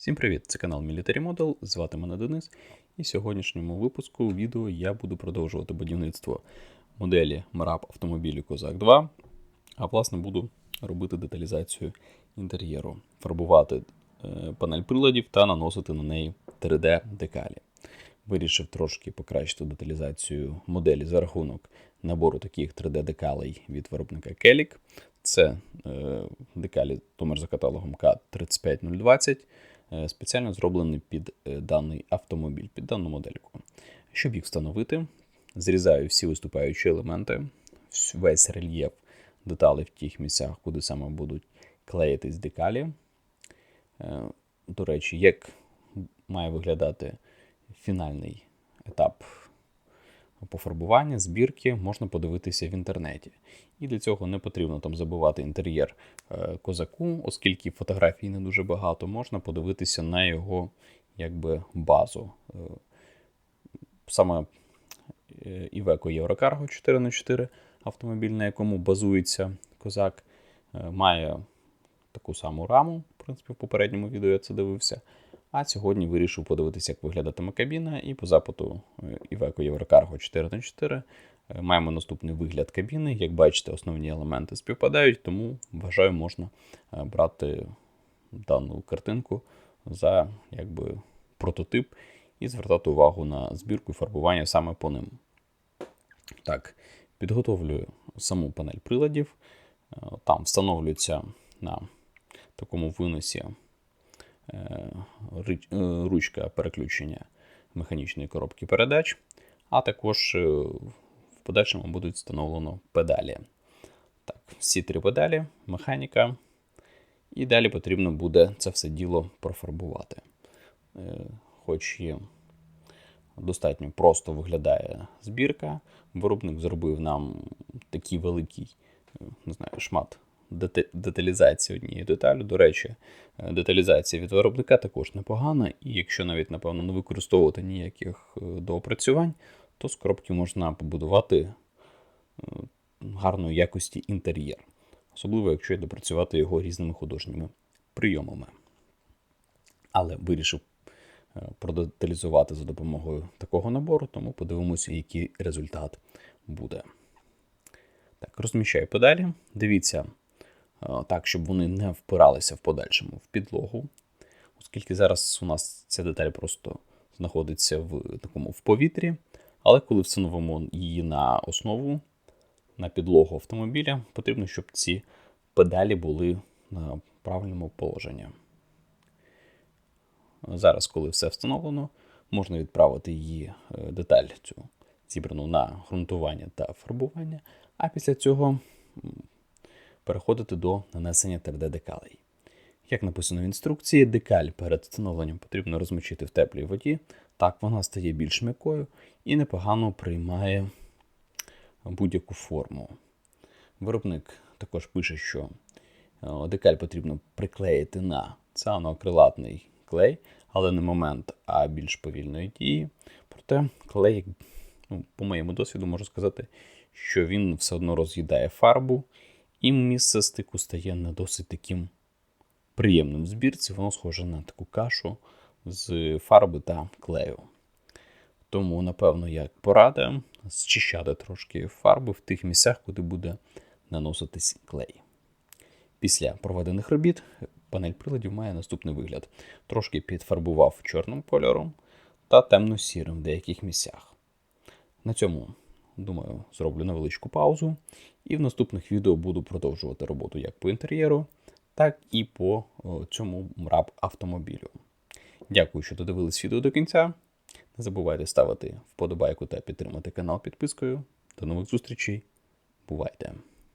Всім привіт! Це канал Military Model, звати мене Денис. І в сьогоднішньому випуску відео я буду продовжувати будівництво моделі MRAP автомобілю Козак 2, а власне буду робити деталізацію інтер'єру, фарбувати е, панель приладів та наносити на неї 3D-декалі. Вирішив трошки покращити деталізацію моделі за рахунок набору таких 3D-декалей від виробника Kelic. Це е, декалі номер за каталогом К35020, е, спеціально зроблений під е, даний автомобіль, під дану модельку. Щоб їх встановити, зрізаю всі виступаючі елементи, весь рельєф деталей в тих місцях, куди саме будуть клеїтись декалі. Е, До речі, як має виглядати фінальний етап пофарбування, збірки можна подивитися в інтернеті. І для цього не потрібно там забувати інтер'єр е, козаку, оскільки фотографій не дуже багато, можна подивитися на його якби, базу. Е, Саме Iveco Eurocargo 4х4 автомобіль, на якому базується козак, е, має таку саму раму. В принципі, в попередньому відео я це дивився. А сьогодні вирішив подивитися, як виглядатиме кабіна, і по запиту е, Iveco Eurocargo 4х4 е, маємо наступний вигляд кабіни. Як бачите, основні елементи співпадають, тому вважаю, можна е, брати дану картинку за якби, прототип і звертати увагу на збірку і фарбування саме по ним. Так, підготовлюю саму панель приладів. Е, Там встановлюється на такому виносі е, е, ручка переключення механічної коробки передач, а також е, в подальшому будуть встановлено педалі. Так, всі три педалі, механіка. І далі потрібно буде це все діло профарбувати. Е, Хоч і достатньо просто виглядає збірка. Виробник зробив нам такий великий е, не знаю, шмат деталізації однієї деталі. До речі, е, деталізація від виробника також непогана, і якщо навіть, напевно, не використовувати ніяких е, доопрацювань, то з коробки можна побудувати е, гарної якості інтер'єр. Особливо, якщо допрацювати його різними художніми прийомами. Але вирішив продеталізувати за допомогою такого набору, тому подивимося, який результат буде. Так, розміщаю педалі. Дивіться так, щоб вони не впиралися в подальшому в підлогу, оскільки зараз у нас ця деталь просто знаходиться в такому в повітрі. Але коли встановимо її на основу, на підлогу автомобіля, потрібно, щоб ці педалі були на правильному положенні. Зараз, коли все встановлено, можна відправити її е, деталь цю зібрану на ґрунтування та фарбування, а після цього переходити до нанесення 3D-декалей. Як написано в інструкції, декаль перед встановленням потрібно розмочити в теплій воді, так вона стає більш м'якою і непогано приймає будь-яку форму. Виробник також пише, що е, декаль потрібно приклеїти на цианоакрилатний клей, але не момент, а більш повільної дії. Проте клей, ну, по моєму досвіду, можу сказати, що він все одно роз'їдає фарбу, і місце стику стає не досить таким приємним в збірці. Воно схоже на таку кашу з фарби та клею. Тому, напевно, як порада, зчищати трошки фарби в тих місцях, куди буде наноситись клей. Після проведених робіт панель приладів має наступний вигляд. Трошки підфарбував чорним кольором та темно-сірим в деяких місцях. На цьому, думаю, зроблю невеличку паузу, і в наступних відео буду продовжувати роботу як по інтер'єру, так і по цьому мрап автомобілю. Дякую, що додивились відео до кінця. Не забувайте ставити вподобайку та підтримати канал підпискою. До нових зустрічей. Бувайте!